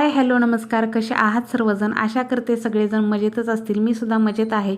Hi hello नमस्कार. कसे आहात सर्वजण? आशा करते सगळेजण मजेतच असतील. मी सुद्धा मजेत आहे.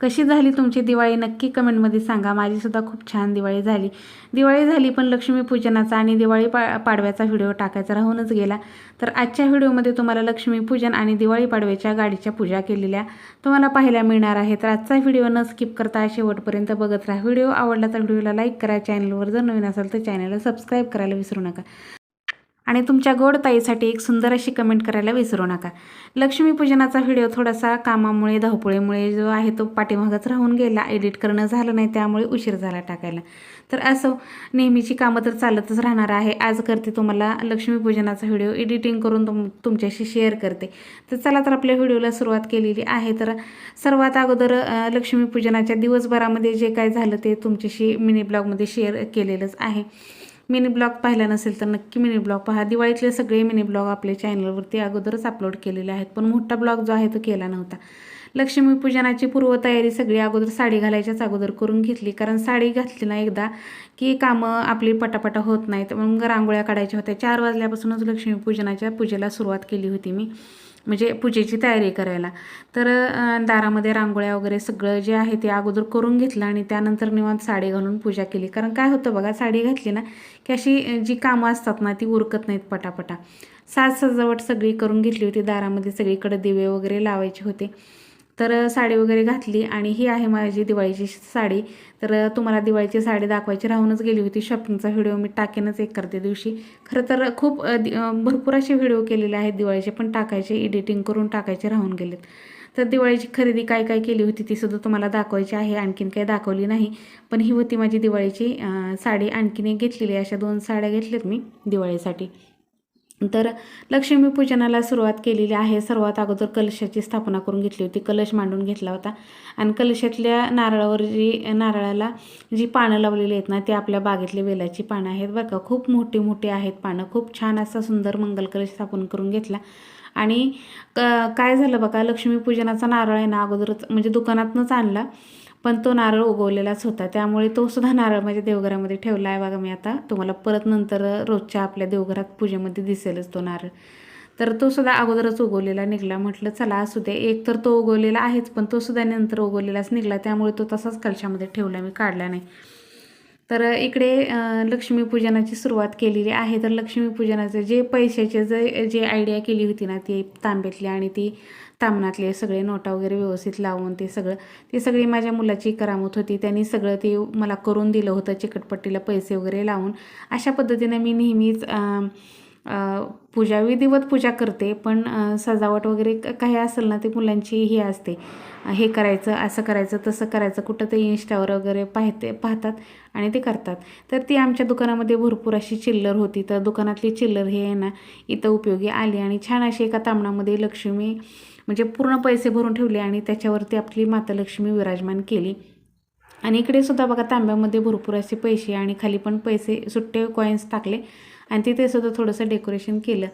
कशी झाली तुमची दिवाळी? नक्की कमेंटमध्ये सांगा. माझीसुद्धा खूप छान दिवाळी झाली. दिवाळी झाली पण लक्ष्मीपूजनाचा आणि दिवाळी पा पाडव्याचा व्हिडिओ टाकायचा राहूनच गेला. तर आजच्या व्हिडिओमध्ये तुम्हाला लक्ष्मीपूजन आणि दिवाळी पाडव्याच्या गाडीच्या पूजा केलेल्या तुम्हाला पाहायला मिळणार आहे तर आजचा व्हिडिओ न स्किप करता शेवटपर्यंत बघत राहा. व्हिडिओ आवडला तर व्हिडिओला लाईक करा. चॅनलवर जर नवीन असाल तर चॅनलला सबस्क्राईब करायला विसरू नका. आणि तुमच्या गोड ताईसाठी एक सुंदर अशी कमेंट करायला विसरू नका. लक्ष्मीपूजनाचा व्हिडिओ थोडासा कामामुळे धावपुळीमुळे जो आहे तो पाठीमागच राहून गेला. एडिट करणं झालं नाही त्यामुळे उशीर झाला टाकायला. तर असं नेहमीची कामं तर चालतच राहणार आहे. आज करते तुम्हाला लक्ष्मीपूजनाचा व्हिडिओ एडिटिंग करून तुम तुमच्याशी शेअर करते. तर चला तर आपल्या व्हिडिओला सुरुवात केलेली आहे. तर सर्वात अगोदर लक्ष्मीपूजनाच्या दिवसभरामध्ये जे काय झालं ते तुमच्याशी मिनी ब्लॉगमध्ये शेअर केलेलंच आहे. मिनी ब्लॉग पाहिला नसेल तर नक्की मिनी ब्लॉग पहा. दिवाळीतले सगळे मिनी ब्लॉग आपल्या चॅनलवरती अगोदरच अपलोड केलेले आहेत. पण मोठा ब्लॉग जो आहे तो केला नव्हता. लक्ष्मीपूजनाची पूर्वतयारी सगळी अगोदर साडी घालायच्याच अगोदर करून घेतली. कारण साडी घातली ना एकदा की कामं आपली पटापटा होत नाहीत. मग रांगोळ्या काढायच्या होत्या. चार वाजल्यापासूनच लक्ष्मीपूजनाच्या पूजेला सुरुवात केली होती मी. म्हणजे पूजेची तयारी करायला. तर दारामध्ये रांगोळ्या वगैरे सगळं जे आहे ते अगोदर करून घेतलं आणि त्यानंतर निवांत साडी घालून पूजा केली. कारण काय होतं बघा साडी घातली ना की अशी जी कामं असतात ना ती उरकत नाहीत पटापटा. साज सजावट सगळी करून घेतली होती. दारामध्ये सगळीकडे दिवे वगैरे लावायचे होते. तर साडी वगैरे घातली आणि ही आहे माझी दिवाळीची साडी. तर तुम्हाला दिवाळीची साडी दाखवायची राहूनच गेली होती. शॉपिंगचा व्हिडिओ मी टाकेनच एक करते दिवशी. खरं तर खूप भरपूर असे व्हिडिओ केलेले आहेत दिवाळीचे पण टाकायचे एडिटिंग करून टाकायचे राहून गेलेत. तर दिवाळीची खरेदी काय काय केली होती ती सुद्धा तुम्हाला दाखवायची आहे. आणखीन काही दाखवली नाही. पण ही होती माझी दिवाळीची साडी. आणखीन एक घेतलेली अशा दोन साड्या घेतल्यात मी दिवाळीसाठी. तर लक्ष्मीपूजनाला सुरुवात केलेली आहे. सर्वात अगोदर कलशाची स्थापना करून घेतली होती. कलश मांडून घेतला होता. आणि कलशातल्या नारळावर जी नारळाला जी पानं लावलेली आहेत ना ती आपल्या बागेतली वेलाची पानं आहेत बरं का. खूप मोठी मोठी आहेत पानं. खूप छान असा सुंदर मंगल कलश स्थापन करून घेतला. आणि क- काय झालं बघा लक्ष्मीपूजनाचा नारळ आहे ना अगोदरच म्हणजे दुकानातनंच आणला. पण तो नारळ उगवलेलाच होता. त्यामुळे तो सुद्धा नारळ माझ्या देवघरामध्ये ठेवला आहे. बघा मी आता तुम्हाला परत नंतर रोजच्या आपल्या देवघरात पूजेमध्ये दिसेलच तो नारळ. तर तो सुद्धा अगोदरच उगवलेला निघला. म्हटलं चला असू दे. एक तर तो उगवलेला आहेच पण तो सुद्धा नंतर उगवलेलाच निघला. त्यामुळे तो तसाच कलशामध्ये ठेवला. मी काढला नाही. तर इकडे लक्ष्मीपूजनाची सुरुवात केलेली आहे. तर लक्ष्मीपूजनाचे जे पैशाचे जे जे आयडिया केली होती ना ती तांब्यातली आणि ती तामणातले सगळे नोटा वगैरे व्यवस्थित लावून ते सगळं ते सगळी माझ्या मुलाची करामत होती. त्यांनी सगळं ते मला करून दिलं होतं चिकटपट्टीला पैसे वगैरे लावून. अशा पद्धतीनं मी नेहमीच पूजा विधिवत पूजा करते. पण सजावट वगैरे क- काही असेल ना ते मुलांची ही असते. हे करायचं असं करायचं तसं करायचं कुठं ते इन्स्टावर वगैरे पाहते पाहतात आणि ते करतात. तर ती आमच्या दुकानामध्ये भरपूर अशी चिल्लर होती. तर दुकानातली चिल्लर हे आहे ना इथं उपयोगी आली. आणि छान अशी एका तामणामध्ये लक्ष्मी म्हणजे पूर्ण पैसे भरून ठेवले आणि त्याच्यावरती आपली माता लक्ष्मी विराजमान केली. आणि इकडे सुद्धा बघा तांब्यामध्ये भरपूर असे पैसे आणि खाली पण पैसे सुट्टे कॉईन्स टाकले. आणि तिथे सुद्धा थोडंसं डेकोरेशन केलं.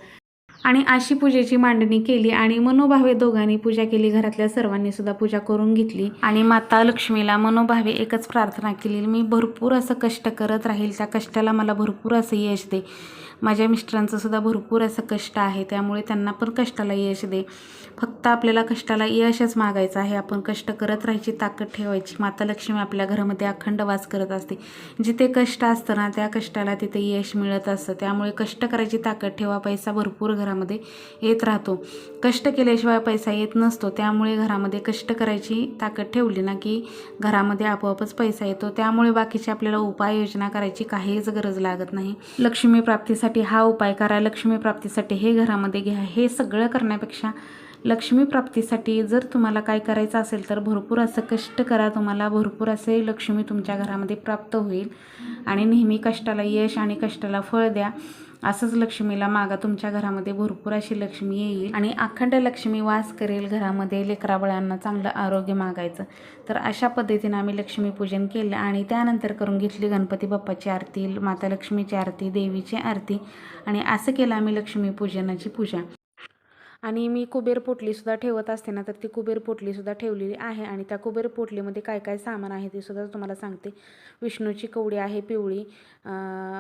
आणि अशी पूजेची मांडणी केली आणि मनोभावे दोघांनी पूजा केली. घरातल्या सर्वांनी सुद्धा पूजा करून घेतली. आणि माता लक्ष्मीला मनोभावे एकच प्रार्थना केली. मी भरपूर असं कष्ट करत राहील. त्या कष्टाला मला भरपूर असं यश दे. माझ्या मिस्टरांचंसुद्धा भरपूर असं कष्ट आहे त्यामुळे त्यांना पण कष्टाला यश दे. फक्त आपल्याला कष्टाला यशच मागायचं आहे. आपण कष्ट करत राहायची ताकद ठेवायची. माता लक्ष्मी आपल्या घरामध्ये अखंड वास करत असते. जिथे कष्ट असतं ना त्या कष्टाला तिथे यश मिळत असतं. त्यामुळे कष्ट करायची ताकद ठेवा. पैसा भरपूर घरामध्ये येत राहतो. कष्ट केल्याशिवाय पैसा येत नसतो. त्यामुळे घरामध्ये कष्ट करायची ताकद ठेवली ना की घरामध्ये आपोआपच पैसा येतो. त्यामुळे बाकीचे आपल्याला उपाययोजना करायची काहीच गरज लागत नाही. लक्ष्मी प्राप्तीसाठी हा उपाय करा लक्ष्मी प्राप्तीसाठी हे घरामध्ये घ्या. हे सगळं करण्यापेक्षा लक्ष्मीप्राप्तीसाठी जर तुम्हाला काय करायचं असेल तर भरपूर असं कष्ट करा तुम्हाला. भरपूर असे लक्ष्मी तुमच्या घरामध्ये प्राप्त होईल. आणि नेहमी कष्टाला यश आणि कष्टाला फळ द्या. असंच लक्ष्मीला मागा तुमच्या घरामध्ये भरपूर अशी लक्ष्मी येईल आणि अखंड लक्ष्मी वास करेल घरामध्ये लेकराबळांना चांगलं आरोग्य मागायचं. तर अशा पद्धतीनं आम्ही लक्ष्मीपूजन केलं आणि त्यानंतर करून घेतली गणपती बाप्पाची आरती माता लक्ष्मीची आरती देवीची आरती आणि असं केलं आम्ही लक्ष्मीपूजनाची पूजा. आणि मी कुबेर पोटलीसुद्धा ठेवत असते ना तर ती कुबेर पोटलीसुद्धा ठेवलेली आहे. आणि त्या कुबेर पोटलीमध्ये काय काय सामान आहे ते सुद्धा तुम्हाला सांगते. विष्णूची कवडी आहे पिवळी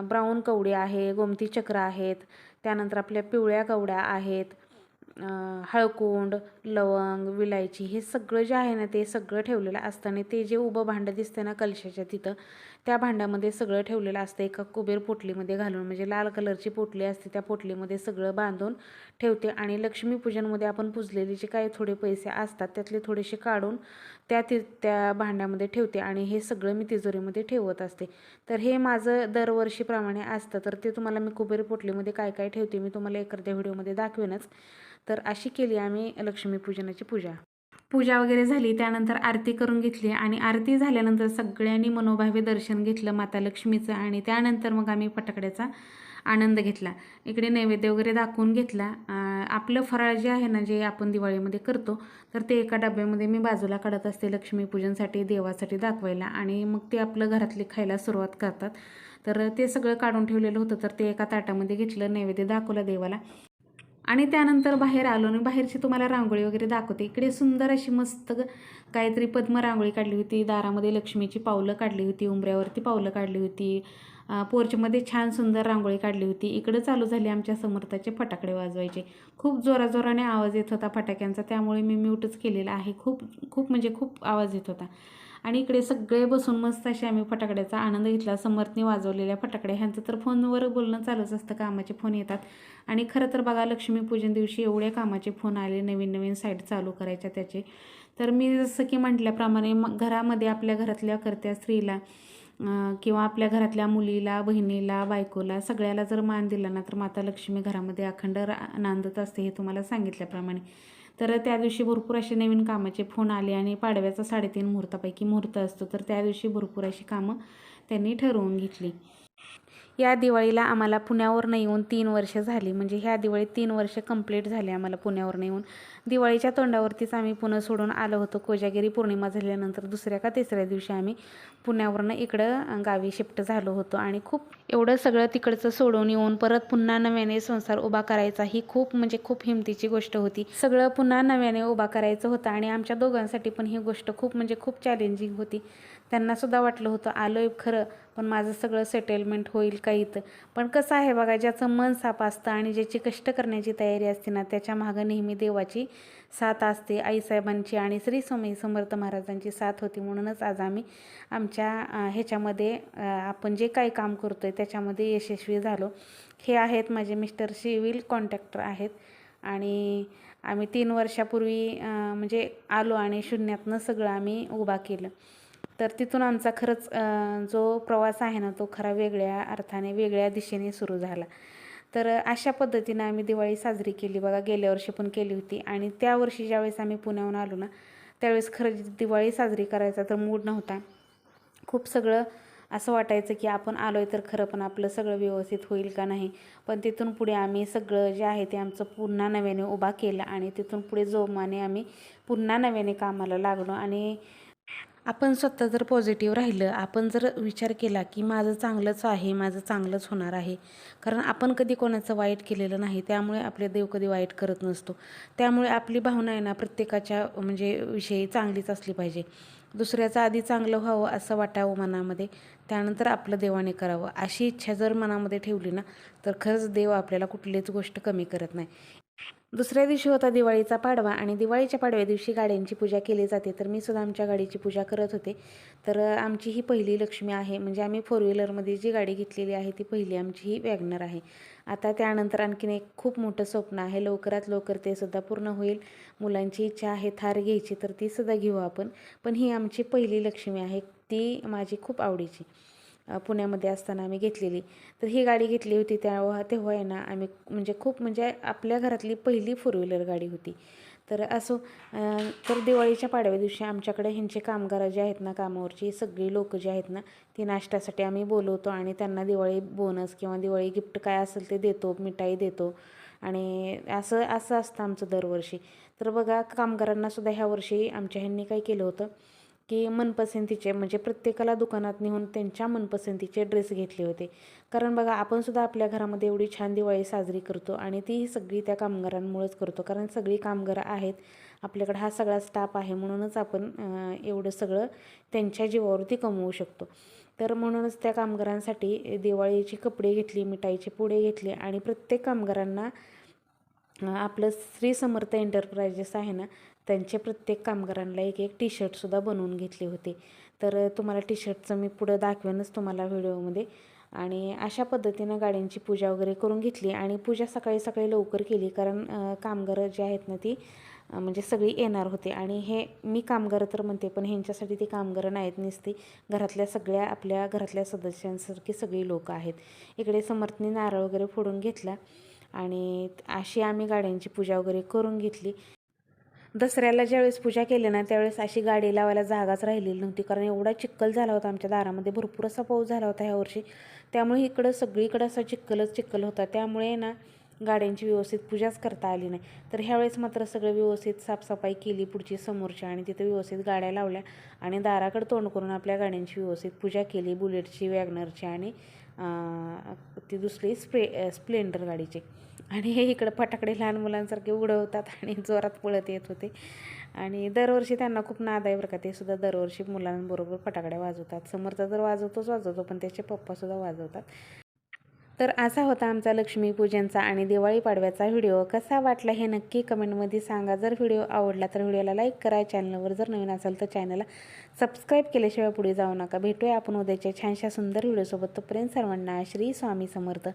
ब्राऊन कवडी आहे गोमती चक्र आहेत त्यानंतर आपल्या पिवळ्या कवड्या आहेत हळकुंड लवंग विलायची हे सगळं जे आहे ना ते सगळं ठेवलेलं असतं. आणि ते जे उभं भांडं दिसतं ना कलशाच्या तिथं त्या भांड्यामध्ये सगळं ठेवलेलं असतं. एका कुबेर पोटलीमध्ये घालून म्हणजे लाल कलरची पोटली असते त्या पोटलीमध्ये सगळं बांधून ठेवते. आणि लक्ष्मीपूजनमध्ये आपण पुजलेले जे काही थोडे पैसे असतात त्यातले थोडेसे काढून त्या ति त्या भांड्यामध्ये ठेवते. आणि हे सगळं मी तिजोरीमध्ये ठेवत असते. तर हे माझं दरवर्षीप्रमाणे असतं. तर ते तुम्हाला मी कुबेर पोटलीमध्ये काय काय ठेवते मी तुम्हाला एखाद्या व्हिडिओमध्ये दाखवेनच. तर अशी केली आम्ही लक्ष्मीपूजनाची पूजा. पूजा वगैरे झाली त्यानंतर आरती करून घेतली आणि आरती झाल्यानंतर सगळ्यांनी मनोभावे दर्शन घेतलं माता लक्ष्मीचं आणि त्यानंतर मग आम्ही फटाकड्याचा आनंद घेतला. इकडे नैवेद्य वगैरे दाखवून घेतला. आपलं फराळ जे आहे ना जे आपण दिवाळीमध्ये करतो तर ते एका डब्यामध्ये मी बाजूला काढत असते लक्ष्मीपूजनसाठी देवासाठी दाखवायला आणि मग ते आपलं घरातले खायला सुरुवात करतात. तर ते सगळं काढून ठेवलेलं होतं तर ते एका ताटामध्ये घेतलं नैवेद्य दाखवलं देवाला. आणि त्यानंतर बाहेर आलो आणि बाहेरची तुम्हाला रांगोळी वगैरे दाखवते. इकडे सुंदर अशी मस्त काहीतरी पद्म रांगोळी काढली होती. दारामध्ये लक्ष्मीची पावलं काढली होती उंबऱ्यावरती पावलं काढली होती. पोर्चमध्ये छान सुंदर रांगोळी काढली होती. इकडं चालू झाली आमच्या समर्थाचे फटाकडे वाजवायचे. खूप जोराजोराने आवाज येत होता फटाक्यांचा. त्यामुळे मी म्यूटच केलेला आहे. खूप खूप म्हणजे खूप आवाज येत होता. आणि इकडे सगळे बसून मस्त असे आम्ही फटाकड्याचा आनंद घेतला. समर्थने वाजवलेल्या फटाकड्या. ह्यांचं तर फोनवर बोलणं चालूच असतं. कामाचे फोन येतात. आणि खरं तर बघा लक्ष्मीपूजन दिवशी एवढे कामाचे फोन आले. नवीन नवीन साईट चालू करायच्या त्याचे. तर मी जसं की म्हटल्याप्रमाणे मग घरामध्ये आपल्या घरातल्या करत्या स्त्रीला किंवा आपल्या घरातल्या मुलीला बहिणीला बायकोला सगळ्याला जर मान दिला ना तर माता लक्ष्मी घरामध्ये अखंड रा- नांदत असते हे तुम्हाला सांगितल्याप्रमाणे. तर त्या दिवशी भरपूर असे नवीन कामाचे फोन आले आणि पाडव्याचा साडेतीन मुहूर्तापैकी मुहूर्त असतो. तर त्या दिवशी भरपूर अशी कामं त्यांनी ठरवून घेतली. या दिवाळीला आम्हाला पुण्यावरनं येऊन तीन वर्ष झाली. म्हणजे ह्या दिवाळीत तीन वर्ष कंप्लीट झाले आम्हाला पुण्यावरनं येऊन दिवाळीच्या तोंडावरतीच आम्ही पुणे सोडून आलो होतो. कोजागिरी पौर्णिमा झाल्यानंतर दुसऱ्या का तिसऱ्या दिवशी आम्ही पुण्यावरनं इकडं गावी शिफ्ट झालो होतो. आणि खूप एवढं सगळं तिकडचं सोडून येऊन परत पुन्हा नव्याने संसार उभा करायचा ही खूप म्हणजे खूप हिमतीची गोष्ट होती. सगळं पुन्हा नव्याने उभा करायचं होतं आणि आमच्या दोघांसाठी पण ही गोष्ट खूप म्हणजे खूप चॅलेंजिंग होती. त्यांनासुद्धा वाटलं होतं आलोय खरं पण माझं सगळं सेटलमेंट होईल का इथं? पण कसं आहे बघा ज्याचं मन साप असतं आणि ज्याची कष्ट करण्याची तयारी असते ना त्याच्या मागं नेहमी देवाची साथ असते. आईसाहेबांची आणि श्री स्वामी समर्थ महाराजांची साथ होती. म्हणूनच आज आम्ही आमच्या ह्याच्यामध्ये आपण जे काही काम करतो आहे त्याच्यामध्ये यशस्वी झालो. हे आहेत माझे मिस्टर सिव्हिल कॉन्ट्रॅक्टर आहेत. आणि आम्ही तीन वर्षापूर्वी म्हणजे आलो आणि शून्यातनं सगळं आम्ही उभा केलं. तर तिथून आमचा खरंच जो प्रवास आहे ना तो खरा वेगळ्या अर्थाने वेगळ्या दिशेने सुरू झाला. तर अशा पद्धतीनं आम्ही दिवाळी साजरी केली बघा गेल्या वर्षी पण केली होती. आणि त्या वर्षी ज्यावेळेस आम्ही पुण्याहून आलो ना त्यावेळेस खरं दिवाळी साजरी करायचा तर मूड नव्हता. खूप सगळं असं वाटायचं की आपण आलो आहे तर खरं पण आपलं सगळं व्यवस्थित होईल का नाही? पण तिथून पुढे आम्ही सगळं जे आहे ते आमचं पुन्हा नव्याने उभा केलं आणि तिथून पुढे जोमाने आम्ही पुन्हा नव्याने कामाला लागलो. आणि आपण स्वतः जर पॉझिटिव्ह राहिलं आपण जर विचार केला की माझं चांगलंच आहे माझं चांगलंच होणार आहे. कारण आपण कधी कोणाचं वाईट केलेलं नाही त्यामुळे आपले देव कधी वाईट करत नसतो. त्यामुळे आपली भावना आहे ना प्रत्येकाच्या म्हणजे विषयी चांगलीच असली पाहिजे. दुसऱ्याचं आधी चांगलं व्हावं असं वाटावं मनामध्ये त्यानंतर आपलं देवाने करावं. अशी इच्छा जर मनामध्ये ठेवली ना तर खरंच देव आपल्याला कुठलीच गोष्ट कमी करत नाही. दुसऱ्या दिवशी होता दिवाळीचा पाडवा आणि दिवाळीच्या पाडव्या दिवशी गाड्यांची पूजा केली जाते. तर मी सुद्धा आमच्या गाडीची पूजा करत होते. तर आमची ही पहिली लक्ष्मी आहे. म्हणजे आम्ही फोर व्हीलरमध्ये जी गाडी घेतलेली आहे ती पहिली आमची ही वॅगनर आहे. आता त्यानंतर आणखीन एक खूप मोठं स्वप्न आहे. लवकरात लवकर ते सुद्धा पूर्ण होईल. मुलांची इच्छा आहे थार घ्यायची तर ती सुद्धा घेऊ आपण. पण ही आमची पहिली लक्ष्मी आहे. ती माझी खूप आवडीची. पुण्यामध्ये असताना आम्ही घेतलेली. तर ही गाडी घेतली होती तेव्हा तेव्हा आहे ना आम्ही म्हणजे खूप म्हणजे आपल्या घरातली पहिली फोर व्हीलर गाडी होती. तर असो तर दिवाळीच्या पाडव्या दिवशी आमच्याकडे ह्यांचे कामगार जे आहेत ना कामावरची सगळी लोक जे आहेत ना ती नाश्त्यासाठी आम्ही बोलवतो आणि त्यांना दिवाळी बोनस किंवा दिवाळी गिफ्ट काय असेल ते देतो मिठाई देतो. आणि असं असं असतं आमचं दरवर्षी. तर बघा कामगारांना सुद्धा ह्या वर्षी आमच्या ह्यांनी काय केलं होतं की मनपसंतीचे म्हणजे प्रत्येकाला दुकानात नेऊन त्यांच्या मनपसंतीचे ड्रेस घेतले होते. कारण बघा आपण सुद्धा आपल्या घरामध्ये एवढी छान दिवाळी साजरी करतो आणि ती सगळी त्या कामगारांमुळेच करतो. कारण सगळी कामगारं आहेत. आपल्याकडे हा सगळा स्टाफ आहे. म्हणूनच आपण एवढं सगळं त्यांच्या जीवावरती कमवू शकतो. तर म्हणूनच त्या कामगारांसाठी दिवाळीची कपडे घेतली मिठाईचे पुडे घेतले आणि प्रत्येक कामगारांना आपलं श्री समर्थ एंटरप्राइजेस आहे ना त्यांचे प्रत्येक कामगारांना एक एक टी शर्टसुद्धा बनवून घेतले होते. तर तुम्हाला टी शर्टचं मी पुढं दाखवेनच तुम्हाला व्हिडिओमध्ये. आणि अशा पद्धतीनं गाड्यांची पूजा वगैरे करून घेतली आणि पूजा सकाळी सकाळी लवकर केली कारण कामगार कामगारं जी आहेत ना ती म्हणजे सगळी येणार होते. आणि हे मी कामगार तर म्हणते पण ह्यांच्यासाठी ती कामगारं नाहीत नसती. घरातल्या सगळ्या आपल्या घरातल्या सदस्यांसारखी सगळी लोकं आहेत. इकडे समर्थनी नारळ वगैरे फोडून घेतला. आणि अशी आम्ही गाड्यांची पूजा वगैरे करून घेतली. दसऱ्याला ज्यावेळेस पूजा केली ना त्यावेळेस अशी गाडी लावायला जागाच राहिलेली नव्हती. कारण एवढा चिक्कल झाला होता आमच्या दारामध्ये भरपूर असा पाऊस झाला होता ह्या वर्षी. त्यामुळे इकडं सगळीकडं असा चिक्कलच चिक्कल होता. त्यामुळे ना गाड्यांची व्यवस्थित पूजाच करता आली नाही. तर ह्यावेळेस मात्र सगळं व्यवस्थित साफसफाई केली पुढची समोरची आणि तिथं व्यवस्थित गाड्या लावल्या आणि दाराकडे तोंड करून आपल्या गाड्यांची व्यवस्थित पूजा केली. बुलेटची वॅगनरची आणि ती दुसरी स्प्रे स्प्लेंडर गाडीची. आणि हे इकडं फटाकडे लहान मुलांसारखे उडवतात आणि जोरात पळत येत होते. आणि दरवर्षी त्यांना खूप नाद आहे बरं का ते सुद्धा दरवर्षी मुलांबरोबर फटाकड्या वाजवतात. समर्थ तर वाजवतोच वाजवतो पण त्याचे पप्पासुद्धा वाजवतात. तर असा होता आमचा लक्ष्मीपूजनचा आणि दिवाळी पाडव्याचा व्हिडिओ. कसा वाटला हे नक्की कमेंटमध्ये सांगा. जर व्हिडिओ आवडला तर व्हिडिओला लाईक करा. चॅनलवर जर नवीन असेल तर चॅनलला सबस्क्राईब केल्याशिवाय पुढे जाऊ नका. भेटूया आपण उद्याच्या छानशा सुंदर व्हिडिओसोबत. तोपर्यंत सर्वांना श्री स्वामी समर्थ.